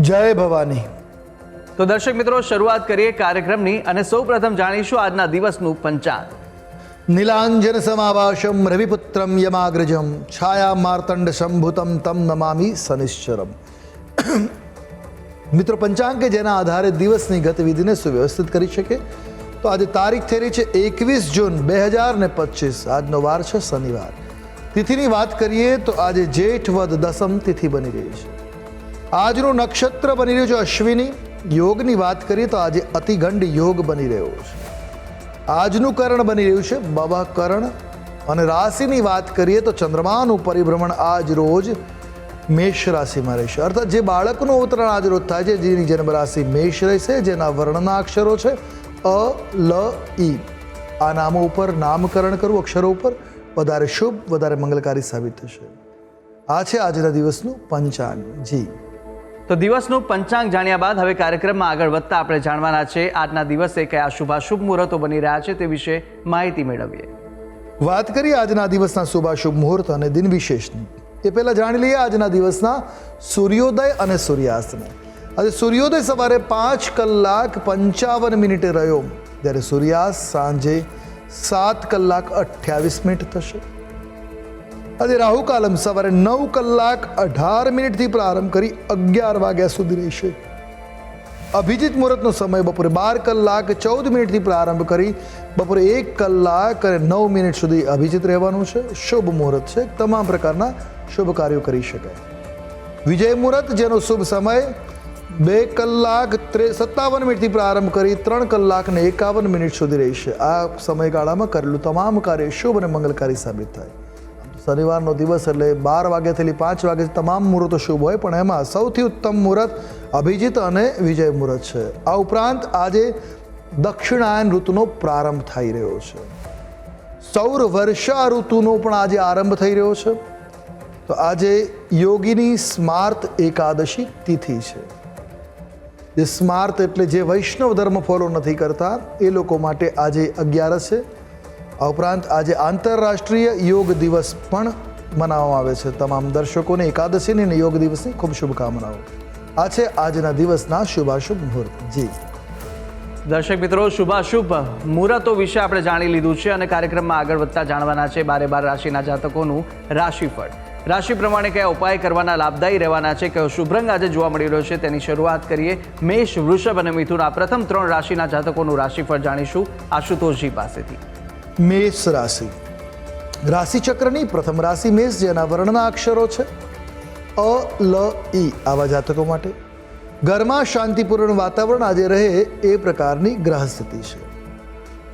જય ભવાની. તો દર્શક મિત્રો શરૂઆત કરીએ કાર્યક્રમની અને સૌ પ્રથમ જાણીશું આજના દિવસનું પંચાંગ. નીલાંજન સમાવાશમ રવિપુત્રમ યમાગ્રજમ છાયા માર્તંડ શંભુતમ તમ નમામી શનિશ્ચરમ મિત્રો પંચાંગ કે જેના આધારે દિવસની ગતિવિધિને સુવ્યવસ્થિત કરી શકે તો આજે તારીખ થઈ રહી છે એકવીસ જૂન બે હજાર ને પચીસ. આજનો વાર છે શનિવાર. તિથિની વાત કરીએ તો આજે જેઠ વદ દસમ તિથિ બની રહી છે. આજનું નક્ષત્ર બની રહ્યું છે અશ્વિની. યોગની વાત કરીએ તો આજે અતિગંડ યોગ બની રહ્યો છે. આજનું કરણ બની રહ્યું છે બાબા કરણ. અને રાશિની વાત કરીએ તો ચંદ્રમાનું પરિભ્રમણ આજ રોજ મેષ રાશિમાં રહેશે. અર્થાત જે બાળકનું અવતરણ આજ રોજ થાય છે, જેની જન્મ રાશિ મેષ રહેશે, જેના વર્ણના અક્ષરો છે અ, લ ઈ આ નામો ઉપર નામકરણ કરવું અક્ષરો ઉપર વધારે શુભ, વધારે મંગલકારી સાબિત થશે. આ છે આજના દિવસનું પંચાંગ. જી. તો દિવસનું પંચાંગ જાણ્યા બાદ હવે કાર્યક્રમમાં આગળ વધતા આપણે જાણવાના છે આજના દિવસે કયા શુભાશુભ મુહૂર્તો બની રહ્યા છે તે વિશે માહિતી મેળવીએ. વાત કરીએ આજના દિવસના શુભાશુભ મુહૂર્ત અને દિન વિશેષની. એ પહેલાં જાણી લઈએ આજના દિવસના સૂર્યોદય અને સૂર્યાસ્તને. આજે સૂર્યોદય સવારે પાંચ કલાક પંચાવન મિનિટે રહ્યો. જ્યારે સૂર્યાસ્ત સાંજે સાત કલાક અઠ્યાવીસ મિનિટ થશે. આજે રાહુ કાલમ સવારે નવ કલાક અઢાર મિનિટથી પ્રારંભ કરી અગિયાર વાગ્યા સુધી રહેશે અભિજીત મુહૂર્તનો સમય બપોરે બાર કલાક ચૌદ મિનિટથી પ્રારંભ કરી બપોરે એક કલાક અને નવ મિનિટ સુધી અભિજીત રહેવાનું છે. શુભ મુહૂર્ત છે. તમામ પ્રકારના શુભ કાર્યો કરી શકાય. વિજય મુહૂર્ત, જેનો શુભ સમય બે કલાક ત્રે સત્તાવન મિનિટથી પ્રારંભ કરી ત્રણ કલાક ને એકાવન મિનિટ સુધી રહેશે આ સમયગાળામાં કરેલું તમામ કાર્ય શુભ અને મંગલકારી સાબિત થાય. શનિવારનો દિવસ એટલે બાર વાગ્યાથી પાંચ વાગે તમામ મુહૂર્તો શુભ હોય, પણ એમાં સૌથી ઉત્તમ મુહૂર્ત અભિજીત અને વિજય મુહૂર્ત છે. આ ઉપરાંત આજે દક્ષિણાયન ઋતુનો પ્રારંભ થઈ રહ્યો છે. સૌર વર્ષા ઋતુનો પણ આજે આરંભ થઈ રહ્યો છે. તો આજે યોગીની સ્માર્ત એકાદશી તિથિ છે. જે સ્માર્ત એટલે જે વૈષ્ણવ ધર્મ ફોલો નથી કરતા, એ લોકો માટે આજે અગિયારસ છે. આ ઉપરાંત આજે આંતરરાષ્ટ્રીય યોગ દિવસ પણ મનાવવામાં આવે છે. તમામ દર્શકોને એકાદશીની અને યોગ દિવસની ખૂબ શુભકામનાઓ. આ છે આજના દિવસના શુભાશુભ મુહૂર્ત. જી. દર્શક મિત્રો, શુભાશુભ મુહૂર્તો વિશે આપણે જાણી લીધું છે અને કાર્યક્રમમાં આગળ વધતા જાણવાના છે બારે બાર રાશિના જાતકોનું રાશિફળ. રાશિ પ્રમાણે કયા ઉપાય કરવાના લાભદાયી રહેવાના છે, કયો શુભરંગ આજે જોવા મળી રહ્યો છે, તેની શરૂઆત કરીએ મેષ, વૃષભ અને મિથુન. આ પ્રથમ ત્રણ રાશિના જાતકોનું રાશિફળ જાણીશું આશુતોષજી પાસેથી. મેષ રાશિ. રાશિચક્રની પ્રથમ રાશિ મેષ, જેના વર્ણના અક્ષરો છે. અ, લ ઈ આવા જાતકો માટે. ઘરમાં શાંતિપૂર્ણ વાતાવરણ આજે રહે એ પ્રકારની ગ્રહ સ્થિતિ છે.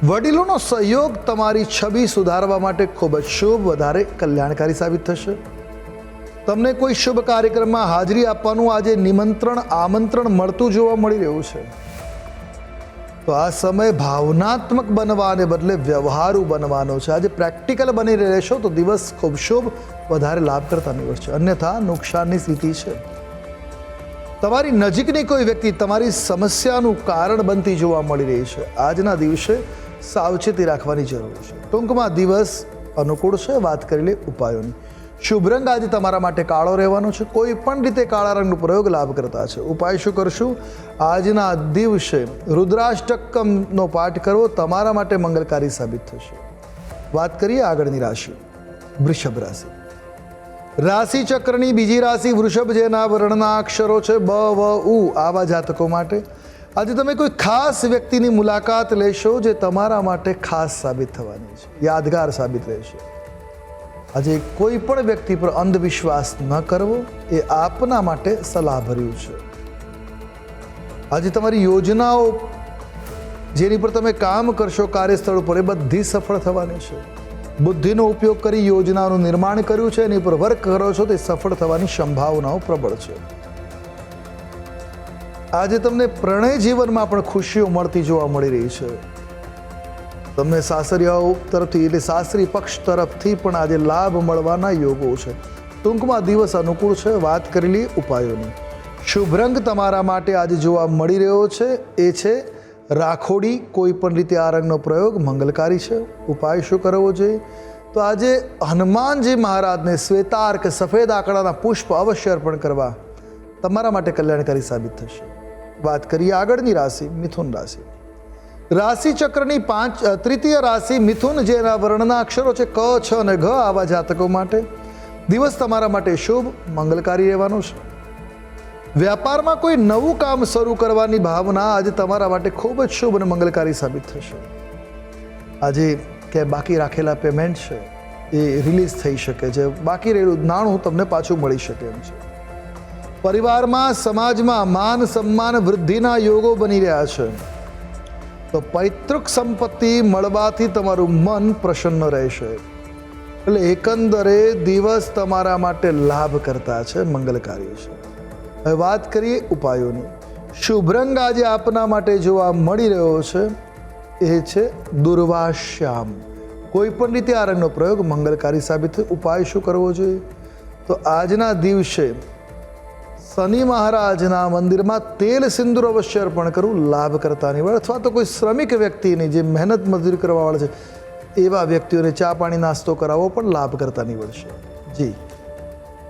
વડીલોનો સહયોગ તમારી છબી સુધારવા માટે ખૂબ જ શુભ, વધારે કલ્યાણકારી સાબિત થશે. તમને કોઈ શુભ કાર્યક્રમમાં હાજરી આપવાનું આજે નિમંત્રણ, આમંત્રણ મળતું જોવા મળી રહ્યું છે. તો આ સમય ભાવનાત્મક બનવાને બદલે વ્યવહારુ બનવાનો છે. આજે પ્રેક્ટિકલ બની રહેશો તો દિવસ ખૂબ શુભ, વધારે લાભ કરતા નીવડશે અન્યથા નુકસાનની સ્થિતિ છે. તમારી નજીકની કોઈ વ્યક્તિ તમારી સમસ્યાનું કારણ બનતી જોવા મળી રહી છે. આજના દિવસે સાવચેતી રાખવાની જરૂર છે. ટૂંકમાં દિવસ અનુકૂળ છે. વાત કરી લે ઉપાયોની. શુભ રંગ આજે તમારા માટે કાળો રહેવાનો છે. કોઈ પણ રીતે કાળા રંગનો પ્રયોગ લાભ કરતા છે. ઉપાય શું કરશું? આજના દિવસે રુદ્રાષ્ટકમનો પાઠ કરવો તમારા માટે મંગલકારી સાબિત થશે. વાત કરીએ આગળની રાશિ. વૃષભ રાશિ. રાશિ ચક્રની બીજી રાશિ વૃષભ જેના વર્ણના અક્ષરો છે બ, વ, ઉ આવા જાતકો માટે. આજે તમે કોઈ ખાસ વ્યક્તિની મુલાકાત લેશો જે તમારા માટે ખાસ સાબિત થવાની છે. યાદગાર સાબિત રહેશે. આજે કોઈ પણ વ્યક્તિ પર અંધવિશ્વાસ ન કરવો એ આપના માટે સલાહભર્યું છે. આજે તમારી યોજનાઓ જેની પર તમે કામ કરશો, કાર્યસ્થળ ઉપર, એ બધી સફળ થવાની છે. બુદ્ધિનો ઉપયોગ કરી યોજનાનું નિર્માણ કર્યું છે, એની પર વર્ક કરો છો, તે સફળ થવાની સંભાવનાઓ પ્રબળ છે. આજે તમને પ્રણય જીવનમાં પણ ખુશીઓ મળતી જોવા મળી રહી છે. તમને સાસરિયાઓ તરફથી એટલે સાસરી પક્ષ તરફથી પણ આજે લાભ મળવાના યોગો છે. ટૂંકમાં દિવસ અનુકૂળ છે, વાત કરેલી ઉપાયોની. શુભ રંગ તમારા માટે આજે જોવા મળી રહ્યો છે. એ છે, રાખોડી કોઈ પણ રીતે આ રંગનો પ્રયોગ મંગલકારી છે. ઉપાય શું કરવો જોઈએ? તો આજે હનુમાનજી મહારાજને શ્વેતાર્ક સફેદ આંકડાના પુષ્પ અવશ્ય અર્પણ કરવા તમારા માટે કલ્યાણકારી સાબિત થશે. વાત કરીએ આગળની રાશિ, મિથુન રાશિ. રાશિ ચક્રની પાંચ તૃતીય રાશિ મિથુન, જેના વર્ણના અક્ષરો છે ક, છ અને ઘ, આવા જાતકો માટે. દિવસ તમારા માટે શુભ, મંગલકારી રહેવાનો છે. વ્યાપારમાં કોઈ નવું કામ શરૂ કરવાની ભાવના આજે તમારા માટે ખૂબ જ શુભ અને મંગલકારી સાબિત થશે. આજે કે બાકી રાખેલા પેમેન્ટ છે, એ રિલીઝ થઈ શકે છે. બાકી રહેલું નાણું તમને પાછું મળી શકે એમ છે. પરિવારમાં, સમાજમાં માન, સન્માન વૃદ્ધિના યોગો બની રહ્યા છે. તો પૈતૃક સંપત્તિ મળવાથી તમારું મન પ્રસન્ન રહેશે. એટલે એકંદરે દિવસ તમારા માટે લાભ કરતા છે, મંગલકારી છે. હવે વાત કરીએ ઉપાયોની. શુભ રંગ આજે આપના માટે જોવા મળી રહ્યો છે, એ છે દુર્વાશ્યામ. કોઈ પણ રીતે આ રંગનો પ્રયોગ મંગલકારી સાબિત ઉપાય શું કરવો જોઈએ? તો આજના દિવસે શનિ મહારાજના મંદિરમાં તેલ સિંદૂર અવશ્ય અર્પણ કરવું લાભ કરતા નીવડે અથવા તો કોઈ શ્રમિક વ્યક્તિની જે મહેનત મજૂરી કરવાવાળા છે, એવા વ્યક્તિઓને ચા પાણી નાસ્તો કરાવવો પણ લાભ કરતા છે. જી.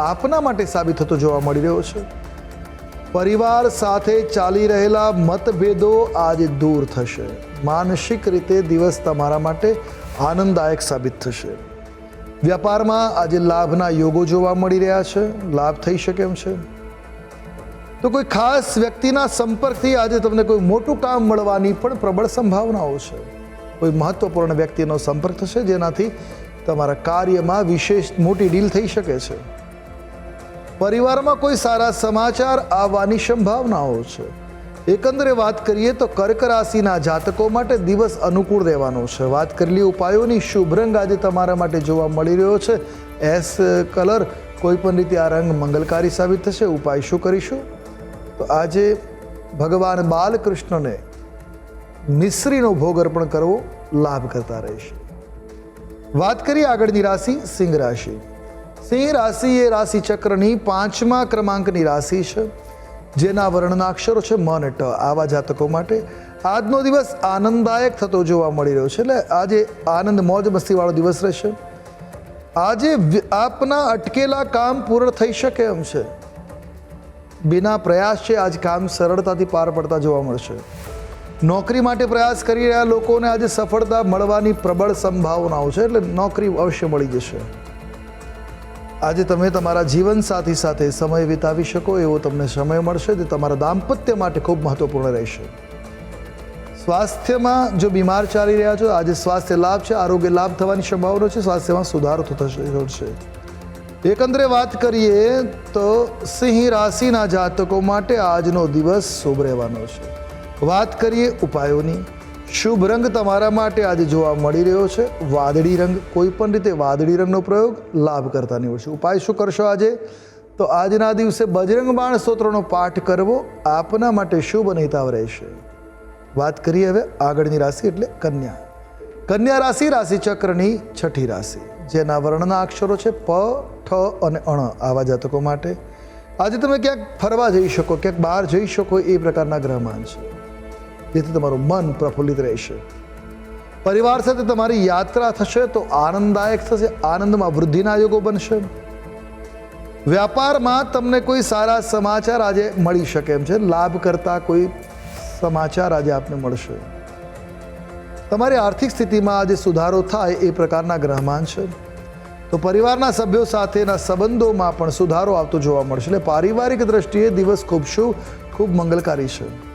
આપના માટે સાબિત થતો જોવા મળી રહ્યો છે. પરિવાર સાથે ચાલી રહેલા મતભેદો આજે દૂર થશે. માનસિક રીતે દિવસ તમારા માટે આનંદદાયક સાબિત થશે. વ્યાપારમાં આજે લાભના યોગો જોવા મળી રહ્યા છે. લાભ થઈ શકે એમ છે. તો કોઈ ખાસ વ્યક્તિના સંપર્કથી આજે તમને કોઈ મોટું કામ મળવાની પણ પ્રબળ સંભાવનાઓ છે. કોઈ મહત્વપૂર્ણ વ્યક્તિનો સંપર્ક થશે જેનાથી તમારા કાર્યમાં વિશેષ મોટી ડીલ થઈ શકે છે. પરિવારમાં કોઈ સારા સમાચાર આવવાની સંભાવનાઓ છે. એકંદરે વાત કરીએ તો કર્ક રાશિના જાતકો માટે દિવસ અનુકૂળ રહેવાનો છે. વાત કરેલી ઉપાયોની શુભ રંગ આજે તમારા માટે જોવા મળી રહ્યો છે. એસ કલર કોઈ પણ રીતે આ રંગ મંગલકારી સાબિત થશે. ઉપાય શું કરીશું? તો આજે ભગવાન બાલકૃષ્ણને મિશ્રીનો ભોગ અર્પણ કરવો લાભ કરતા રહેશે. વાત કરીએ આગળની રાશિ સિંહ રાશિ સિંહ રાશિ એ રાશિ ચક્રની પાંચમા ક્રમાંકની રાશિ છે. જેના વર્ણના અક્ષરો છે મન, ટ. આવા જાતકો માટે આજનો દિવસ આનંદદાયક થતો જોવા મળી રહ્યો છે. એટલે આજે આનંદ, મોજ, મસ્તીવાળો દિવસ રહેશે. આજે આપના અટકેલા કામ પૂર્ણ થઈ શકે એમ છે. બિના પ્રયાસ છે આજ કામ સરળતાથી પાર પડતા જોવા મળશે. નોકરી માટે પ્રયાસ કરી રહ્યા લોકોને આજે સફળતા મળવાની પ્રબળ સંભાવનાઓ છે. એટલે નોકરી અવશ્ય મળી જશે. આજે તમે તમારા જીવનસાથી સાથે સમય વિતાવી શકો, એવો તમને સમય મળશે તે તમારા દાંપત્ય માટે ખૂબ મહત્વપૂર્ણ રહેશે. સ્વાસ્થ્યમાં જો બીમાર ચાલી રહ્યા છો, આજે સ્વાસ્થ્ય લાભ છે, આરોગ્ય લાભ થવાની સંભાવના છે, સ્વાસ્થ્યમાં સુધારો થતો છે એકંદરે વાત કરીએ તો સિંહ રાશિના જાતકો માટે આજનો દિવસ શુભ રહેવાનો છે. વાત કરીએ ઉપાયોની. શુભ રંગ તમારા માટે આજે જોવા મળી રહ્યો છે. વાદળી રંગ કોઈ પણ રીતે વાદળી રંગનો પ્રયોગ લાભ કરતા નીવડશે ઉપાય શું કરશો આજે? તો આજના દિવસે બજરંગ બાણ સ્તોત્રનો પાઠ કરવો આપના માટે શુભ અને રહેશે. વાત કરીએ હવે આગળની રાશિ એટલે કન્યા. કન્યા રાશિ રાશિ ચક્રની છઠ્ઠી રાશિ. જેના વર્ણના અક્ષરો છે પ, ઠ અને અણ આવા જાતકો માટે. આજે તમે ક્યાંક ફરવા જઈ શકો, ક્યાંક બહાર જઈ શકો એ પ્રકારના ગ્રહમાન છે. જેથી તમારું મન પ્રફુલ્લિત રહેશે. પરિવાર સાથે તમારી યાત્રા થશે તો આનંદદાયક થશે, આનંદમાં વૃદ્ધિના યોગો બનશે. વ્યાપારમાં તમને કોઈ સારા સમાચાર આજે મળી શકે એમ છે. લાભ કરતા કોઈ સમાચાર આજે આપને મળશે. તમારી આર્થિક સ્થિતિમાં આજે સુધારો થાય એ પ્રકારના ગ્રહમાન છે. તો પરિવારના સભ્યો સાથેના સંબંધોમાં પણ સુધારો આવતો જોવા મળશે. એટલે પારિવારિક દ્રષ્ટિએ દિવસ ખૂબ શુભ, ખૂબ મંગલકારી છે.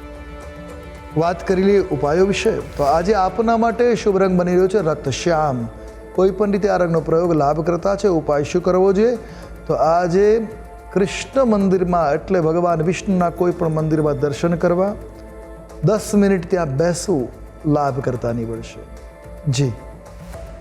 વાત કરેલી ઉપાયો વિશે? તો આજે આપના માટે શુભ રંગ બની રહ્યો છે રક્તશ્યામ કોઈ પણ રીતે આ રંગનો પ્રયોગ લાભ કરતા છે, ઉપાય શું કરવો જોઈએ? તો આજે કૃષ્ણ મંદિરમાં એટલે ભગવાન વિષ્ણુના કોઈ પણ મંદિરમાં દર્શન કરવા. દસ મિનિટ ત્યાં બેસવું લાભ કરતા નીવડશે જી.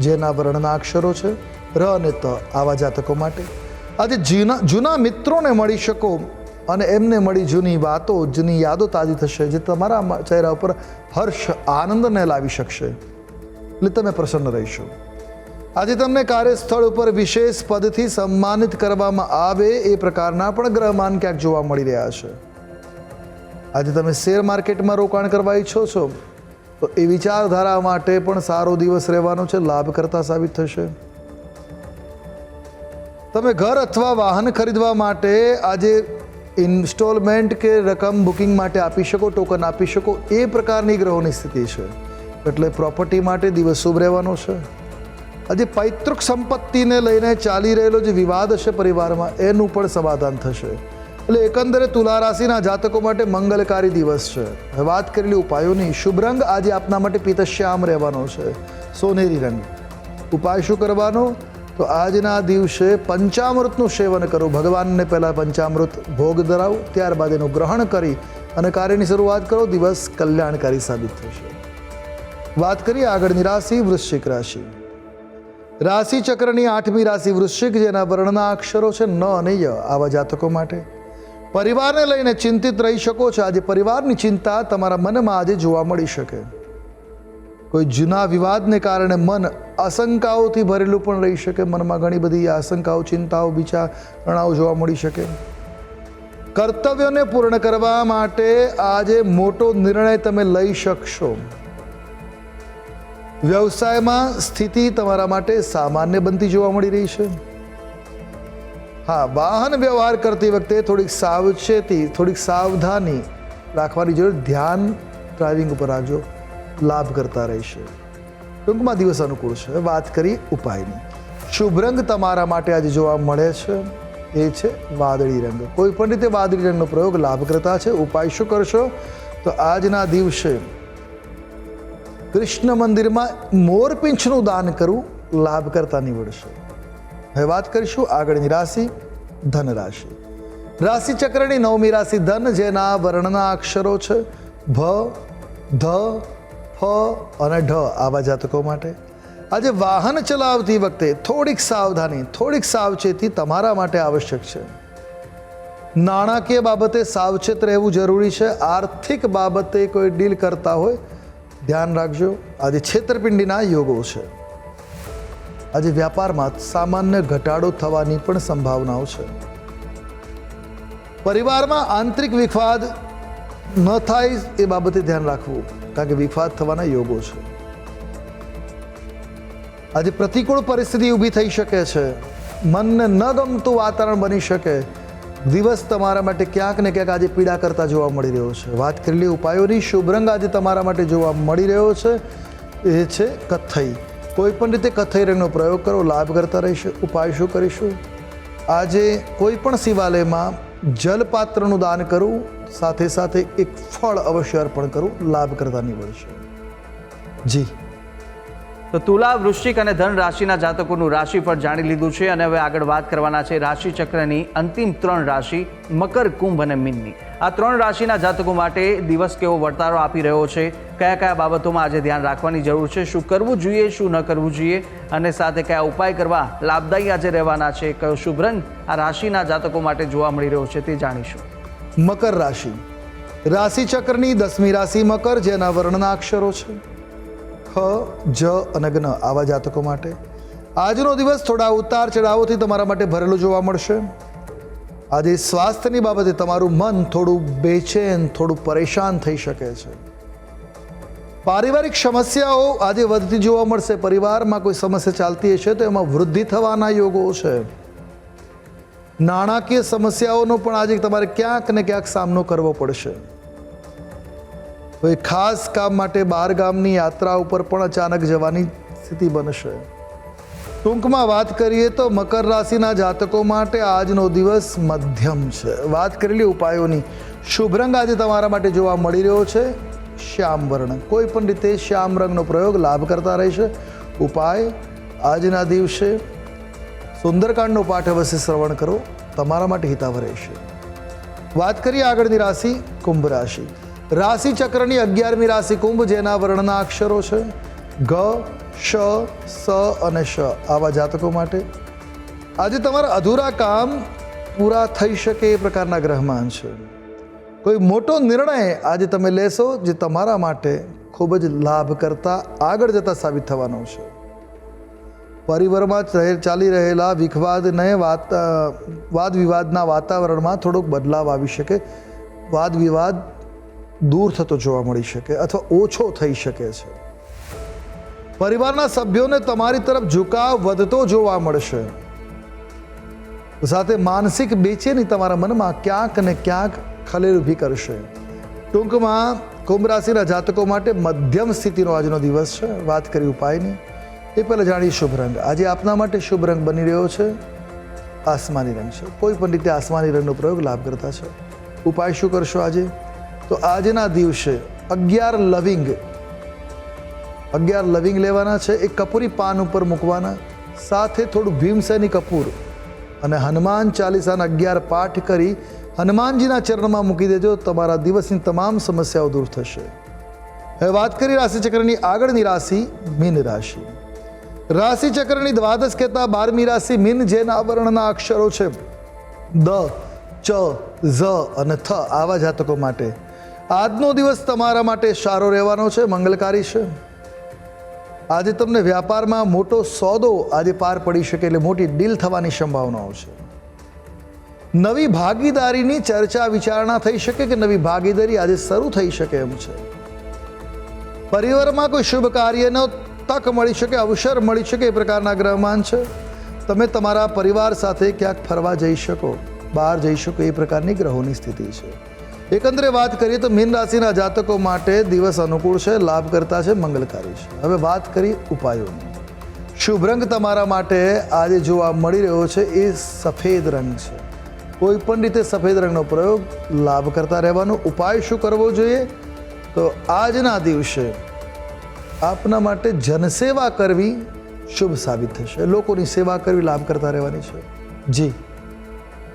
જેના વર્ણના અક્ષરો છે ર અને ત આવા જાતકો માટે. આજે જૂના જૂના મિત્રોને મળી શકો અને એમને મળી જૂની વાતો, જૂની યાદો તાજી થશે જે તમારા ચહેરા ઉપર હર્ષ, આનંદને લાવી શકશે. એટલે તમે પ્રસન્ન રહીશો. આજે તમને કાર્યસ્થળ ઉપર વિશેષ પદથી સન્માનિત કરવામાં આવે એ પ્રકારના પણ ગ્રહમાન ક્યાંક જોવા મળી રહ્યા છે. આજે તમે શેર માર્કેટમાં રોકાણ કરવા ઈચ્છો છો. તો એ વિચારધારા માટે પણ સારો દિવસ રહેવાનો છે, લાભ કરતા સાબિત થશે. તમે ઘર અથવા વાહન ખરીદવા માટે આજે ઇન્સ્ટોલમેન્ટ કે રકમ બુકિંગ માટે આપી શકો, ટોકન આપી શકો, એ પ્રકારની ગ્રહોની સ્થિતિ છે. એટલે પ્રોપર્ટી માટે દિવસ શુભ રહેવાનો છે. આજે પૈતૃક સંપત્તિને લઈને ચાલી રહેલો જે વિવાદ હશે પરિવારમાં, એનું પણ સમાધાન થશે. એટલે એકંદરે તુલા રાશિના જાતકો માટે મંગલકારી દિવસ છે. હવે વાત કરેલી ઉપાયોની, શુભ રંગ આજે આપના માટે પિતશ્યામ રહેવાનો છે. સોનેરી રંગ. ઉપાય શું કરવાનો? તો આજના દિવસે પંચામૃતનું સેવન કરો. ભગવાનને પહેલાં પંચામૃત ભોગ ધરાવો, ત્યારબાદ એનું ગ્રહણ કરી અને કાર્યની શરૂઆત કરો. દિવસ કલ્યાણકારી સાબિત થશે. વાત કરીએ આગળની રાશિ, વૃશ્ચિક રાશિ. રાશિ ચક્રની આઠમી રાશિ વૃશ્ચિક, જેના વર્ણના અક્ષરો છે ન અને ય, આવા જાતકો માટે. પરિવારને લઈને ચિંતિત રહી શકો છો. આજે પરિવારની ચિંતા તમારા મનમાં આજે જોવા મળી શકે. કોઈ જૂના વિવાદને કારણે મન આશંકાઓથી ભરેલું પણ રહી શકે. મનમાં ઘણી બધી આશંકાઓ, ચિંતાઓ વિચારણાઓ જોવા મળી શકે. કર્તવ્યોને પૂર્ણ કરવા માટે આજે મોટો નિર્ણય તમે લઈ શકશો. વ્યવસાયમાં સ્થિતિ તમારા માટે સામાન્ય બનતી જોવા મળી રહી છે. હા, વાહન વ્યવહાર કરતી વખતે થોડીક સાવચેતી, થોડીક સાવધાની રાખવાની જરૂર. ધ્યાન ડ્રાઇવિંગ ઉપર રાખજો લાભ કરતા રહેશે. ટૂંકમાં દિવસ અનુકૂળ છે. વાત કરી ઉપાયની. શુભ રંગ તમારા માટે આજે જોવા મળે છે. એ છે વાદળી રંગ. કોઈ પણ રીતે વાદળી રંગનો પ્રયોગ લાભ કરતા છે. ઉપાય શું કરશો? તો આજના દિવસે કૃષ્ણ મંદિરમાં મોરપીંછનું દાન કરવું લાભ કરતા નીવડશે. હવે વાત કરીશું આગળની રાશિ ધન રાશિ રાશિ ચક્રની નવમી રાશિ ધન, જેના વર્ણના અક્ષરો છે ભ, ધ, ફ અને ઢ આવા જાતકો માટે. આજે વાહન ચલાવતી વખતે થોડીક સાવધાની, થોડીક સાવચેતી તમારા માટે આવશ્યક છે. નાણાકીય બાબતે સાવચેત રહેવું જરૂરી છે. આર્થિક બાબતે કોઈ ડીલ કરતા હોય, ધ્યાન રાખજો. આજે છેતરપિંડીના યોગો છે. આજે વ્યાપારમાં સામાન્ય ઘટાડો થવાની પણ સંભાવનાઓ છે. પરિવારમાં આંતરિક વિખવાદ ન થાય એ બાબતે ધ્યાન રાખવું, કારણ કે વિખવાદ થવાના યોગો છે. આજે પ્રતિકૂળ પરિસ્થિતિ ઊભી થઈ શકે છે. મનને ન ગમતું વાતાવરણ બની શકે. દિવસ તમારા માટે ક્યાંક ને ક્યાંક આજે પીડા કરતા જોવા મળી રહ્યો છે. વાત કરેલી ઉપાયોની. શુભ રંગ આજે તમારા માટે જોવા મળી રહ્યો છે. એ છે કથ્થઈ. કોઈ પણ રીતે રંગનો પ્રયોગ કરો, લાભ કરતા રહીશું, ઉપાય શું કરીશું? આજે કોઈ પણ શિવાલયમાં જલપાત્રનું દાન કરવું સાથે સાથે એક ફળ અવશ્ય અર્પણ કરવું લાભ કરતા નીવડશે જી. તો તુલા, વૃશ્ચિક અને ધન રાશિના જાતકોનું રાશિફળ જાણી લીધું છે અને હવે આગળ વાત કરવાના છે રાશિ ચક્રની અંતિમ ત્રણ રાશિ, મકર, કુંભ અને મીનની. આ ત્રણ રાશિના જાતકો માટે દિવસ કેવો વર્તારો આપી રહ્યો છે? કયા કયા બાબતોમાં આજે ધ્યાન રાખવાની જરૂર છે? શું કરવું જોઈએ, શું ન કરવું જોઈએ? અને સાથે કયા ઉપાય કરવા લાભદાયી આજે રહેવાના છે? કયો શુભ રંગ આ રાશિના જાતકો માટે જોવા મળી રહ્યો છે તે જાણીશું. મકર રાશિ. રાશિ ચક્રની દસમી રાશિ મકર, જેના વર્ણના અક્ષરો છે. ખ, જ અને જ્ઞ આવા જાતકો માટે. આજનો દિવસ થોડા ઉતાર ચઢાવોથી તમારા માટે ભરેલો જોવા મળશે. આજે સ્વાસ્થ્યની બાબતે તમારું મન થોડું બેચેન, થોડું પરેશાન થઈ શકે છે. પારિવારિક સમસ્યાઓ આજે વધતી જોવા મળશે. પરિવારમાં કોઈ સમસ્યા ચાલતી હશે તો એમાં વૃદ્ધિ થવાના યોગો છે. નાણાકીય સમસ્યાઓનો પણ આજે તમારે ક્યાંક ને ક્યાંક સામનો કરવો પડશે. કોઈ ખાસ કામ માટે બહાર ગામની યાત્રા ઉપર પણ અચાનક જવાની સ્થિતિ બનશે. ટૂંકમાં વાત કરીએ તો મકર રાશિના જાતકો માટે આજનો દિવસ મધ્યમ છે. વાત કરેલી ઉપાયોની. શુભ રંગ આજે તમારા માટે જોવા મળી રહ્યો છે. શ્યામ વર્ણ. કોઈ પણ રીતે શ્યામ રંગનો પ્રયોગ લાભ કરતા રહેશે. ઉપાય, આજના દિવસે સુંદરકાંડનો પાઠ અવશ્ય શ્રવણ કરો. તમારા માટે હિતાવ રહેશે. વાત કરીએ આગળની રાશિ, કુંભ રાશિ. રાશિ ચક્રની અગિયારમી રાશિ કુંભ, જેના વર્ણના અક્ષરો છે. ગ શ, સ અને શ આવા જાતકો માટે. આજે તમારા અધૂરા કામ પૂરા થઈ શકે એ પ્રકારના ગ્રહમાન છે. કોઈ મોટો નિર્ણય આજે તમે લેશો જે તમારા માટે ખૂબ જ લાભ કરતા આગળ જતા સાબિત થવાનો છે. પરિવારમાં ચાલી રહેલા વિખવાદને વાત વાદ વિવાદના વાતાવરણમાં થોડોક બદલાવ આવી શકે. વાદ વિવાદ દૂર થતો જોવા મળી શકે અથવા ઓછો થઈ શકે છે. પરિવારના સભ્યોને તમારી તરફ ઝુકાવ વધતો જોવા મળશે. સાથે માનસિક બેચેની તમારા મનમાં ક્યાંક ને ક્યાંક ખલેલ ઊભી કરશે. ટૂંકમાં, કુંભ રાશિના જાતકો માટે મધ્યમ સ્થિતિનો આજનો દિવસ છે. વાત કરી ઉપાયની? એ પહેલાં જાણીએ શુભ રંગ. આજે આપના માટે શુભ રંગ બની રહ્યો છે. આસમાની રંગ છે. કોઈ પણ રીતે આસમાની રંગનો પ્રયોગ લાભ કરતા છે. ઉપાય શું કરશો આજે? તો આજના દિવસે અગિયાર લવિંગ અગિયાર લવિંગ લેવાના છે એ કપૂરી પાન ઉપર મૂકવાના, સાથે થોડું ભીમસેની કપૂર. અને હનુમાન ચાલીસાના અગિયાર પાઠ કરી હનુમાનજીના ચરણમાં મૂકી દેજો, તમારા દિવસની તમામ સમસ્યાઓ દૂર થશે. હવે વાત કરી રાશિચક્રની આગળની રાશિ, મીન રાશિ. રાશિચક્રની દ્વાદશ કહેતા બારમી રાશિ, મીન જેના વર્ણના અક્ષરો છે. દ, ચ, ઝ અને થ આવા જાતકો માટે. આજનો દિવસ તમારા માટે સારો રહેવાનો છે, મંગલકારી છે. આજે તમને વ્યાપારમાં મોટો સોદો આજે પાર પડી શકે એટલે મોટી ડીલ થવાની સંભાવનાઓ છે. નવી ભાગીદારીની ચર્ચા વિચારણા થઈ શકે કે નવી ભાગીદારી આજે શરૂ થઈ શકે એમ છે. પરિવારમાં કોઈ શુભ કાર્યનો તક મળી શકે, અવસર મળી શકે એ પ્રકારના ગ્રહમાન છે. તમે તમારા પરિવાર સાથે ક્યાંક ફરવા જઈ શકો, બહાર જઈ શકો એ પ્રકારની ગ્રહોની સ્થિતિ છે. એકંદરે વાત કરીએ તો મીન રાશિના જાતકો માટે દિવસ અનુકૂળ છે લાભ કરતા છે, મંગલકારી છે. હવે વાત કરી ઉપાયોની. શુભ રંગ તમારા માટે આજે જોવા મળી રહ્યો છે, એ સફેદ રંગ છે. કોઈ પણ રીતે સફેદ રંગનો પ્રયોગ લાભ કરતા રહેવાનો ઉપાય શું કરવો જોઈએ? તો આજના દિવસે આપના માટે જનસેવા કરવી શુભ સાબિત થશે. લોકોની સેવા કરવી લાભ કરતા રહેવાની છે. જી.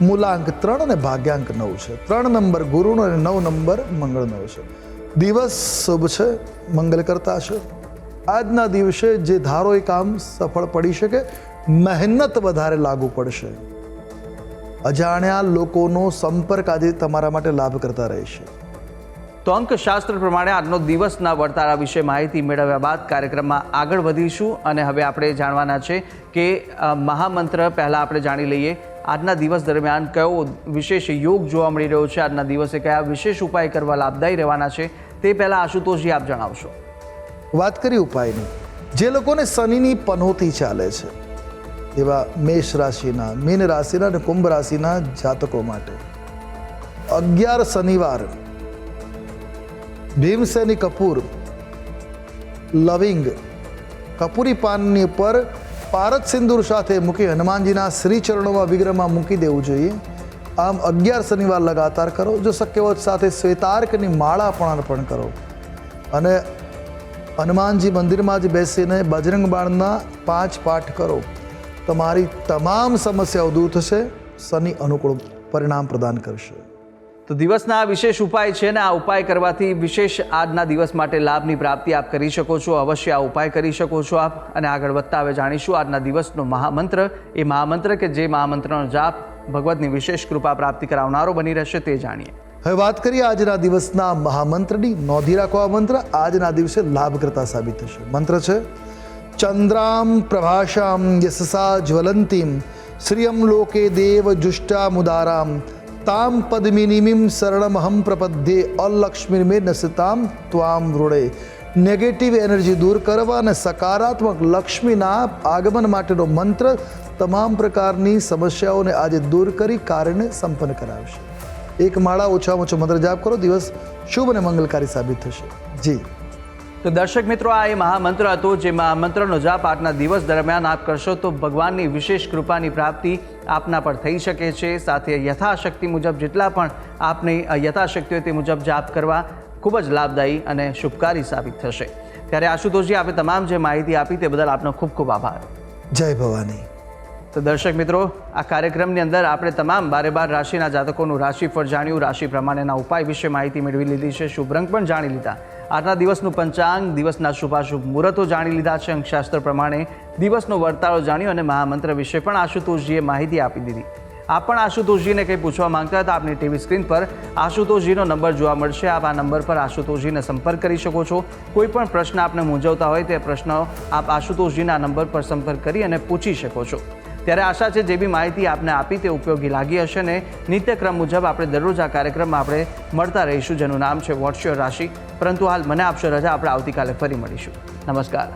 મૂલાંક ત્રણ અને ભાગ્યાંક નવ છે. ત્રણ નંબર ગુરુનો અને નવ નંબર મંગળનો છે. દિવસ શુભ છે, મંગલ કરતા છે આજના દિવસે જે ધારો એ કામ સફળ પડી શકે, મહેનત વધારે લાગુ પડશે. અજાણ્યા લોકોનો સંપર્ક આજે તમારા માટે લાભ કરતા રહેશે. તો અંકશાસ્ત્ર પ્રમાણે આજનો દિવસના વર્તારા વિશે માહિતી મેળવ્યા બાદ કાર્યક્રમમાં આગળ વધીશું અને હવે આપણે જાણવાના છે કે મહામંત્ર પહેલાં આપણે જાણી લઈએ. આજના દિવસ દરમિયાન કયો વિશેષ યોગ જોવા મળી રહ્યો છે? આજના દિવસે કયા વિશેષ ઉપાય કરવા લાભદાયી રહેવાના છે? તે પહેલાં આશુતોષજી આપ જણાવશો. વાત કરી ઉપાયની. જે લોકોને શનિની પનોતી ચાલે છે, એવા મેષ રાશિના, મીન રાશિના અને કુંભ રાશિના જાતકો માટે. અગિયાર શનિવાર, ભીમસેની કપૂર, લવિંગ કપૂરી પાનની ઉપર પારદ સિંદૂર સાથે મૂકી હનુમાનજીના શ્રી ચરણોમાં વિગ્રહમાં મૂકી દેવું જોઈએ. આમ અગિયાર શનિવાર લગાતાર કરો. જો શક્ય હોય સાથે શ્વેતાર્કની માળા પણ અર્પણ કરો. અને હનુમાનજી મંદિરમાં જ બેસીને બજરંગ બાણના પાંચ પાઠ કરો. તમારી તમામ સમસ્યાઓ દૂર થશે. શનિ અનુકૂળ પરિણામ પ્રદાન કરશે. તો દિવસના આ વિશેષ ઉપાય છે ને આ ઉપાય કરવાથી વિશેષ આજના દિવસ માટે લાભની પ્રાપ્તિ આપ કરી શકો છો. અવશ્ય આ ઉપાય કરી શકો છો આપ અને આગળ વધતા હવે જાણીશું આજના દિવસનો મહામંત્ર. એ મહામંત્ર કે જે મહામંત્રનો જાપ ભગવતની વિશેષ કૃપા પ્રાપ્તિ કરાવનારો બની રહેશે તે જાણીએ. હવે વાત કરીએ આજના દિવસના મહામંત્રની. નોંધી રાખો આ મંત્ર. આજના દિવસે લાભ કરતા સાબિત થશે. મંત્ર છે, ચંદ્રામ પ્રભાષામ યશસા જ્વલંતીમ. શ્રિયમ લોકે દેવ જુષ્ટા મુદારામ. તામ પદ્મિનીમિમ શરણમહમ પ્રપદ્ધે અલક્ષ્મીર્મે નસતામ ત્વામ વૃળે નેગેટિવ એનર્જી દૂર કરવા અને સકારાત્મક લક્ષ્મીના આગમન માટેનો મંત્ર તમામ પ્રકારની સમસ્યાઓને આજે દૂર કરી કાર્યને સંપન્ન કરાવશે એક માળા ઓછામાં ઓછો મંત્ર જાપ કરો દિવસ શુભ અને મંગલકારી સાબિત થશે જી તો દર્શક મિત્રો આ એ મહામંત્ર હતો જે મહામંત્રનો જાપ આજના દિવસ દરમિયાન આપ કરશો તો ભગવાનની વિશેષ કૃપાની પ્રાપ્તિ આપના પર થઈ શકે છે. સાથે યથાશક્તિ મુજબ જેટલા પણ આપની યથાશક્તિ હોય તે મુજબ જાપ કરવા ખૂબ જ લાભદાયી અને શુભકારી સાબિત થશે. ત્યારે આશુતોષજી આપે તમામ જે માહિતી આપી તે બદલ આપનો ખૂબ ખૂબ આભાર. જય ભવાની. તો દર્શક મિત્રો આ કાર્યક્રમની અંદર આપણે તમામ બારે બાર રાશિના જાતકોનું રાશિફળ જાણ્યું. રાશિ પ્રમાણેના ઉપાય વિશે માહિતી મેળવી લીધી છે. શુભ રંગ પણ જાણી લીધા. આજના દિવસનું પંચાંગ, દિવસના શુભાશુભ મુહૂર્તો જાણી લીધા છે. અંકશાસ્ત્ર પ્રમાણે દિવસનો વર્તાળો જાણ્યો અને મહામંત્ર વિશે પણ આશુતોષજીએ માહિતી આપી દીધી. આપ પણ આશુતોષજીને કંઈ પૂછવા માંગતા હતા આપની ટીવી સ્ક્રીન પર આશુતોષજીનો નંબર જોવા મળશે. આપ આ નંબર પર આશુતોષજીને સંપર્ક કરી શકો છો. કોઈ પણ પ્રશ્ન આપને મૂંઝવતા હોય તે પ્રશ્નો આપ આશુતોષજીના નંબર પર સંપર્ક કરી અને પૂછી શકો છો. ત્યારે આશા છે, જે બી માહિતી આપને આપી તે ઉપયોગી લાગી હશે ને નિત્યક્રમ મુજબ આપણે દરરોજ આ કાર્યક્રમમાં આપણે મળતા રહીશું. જેનું નામ છે વોટ્સ યોર રાશિ. પરંતુ હાલ મને આપશો રજા આપણે આવતીકાલે ફરી મળીશું. નમસ્કાર.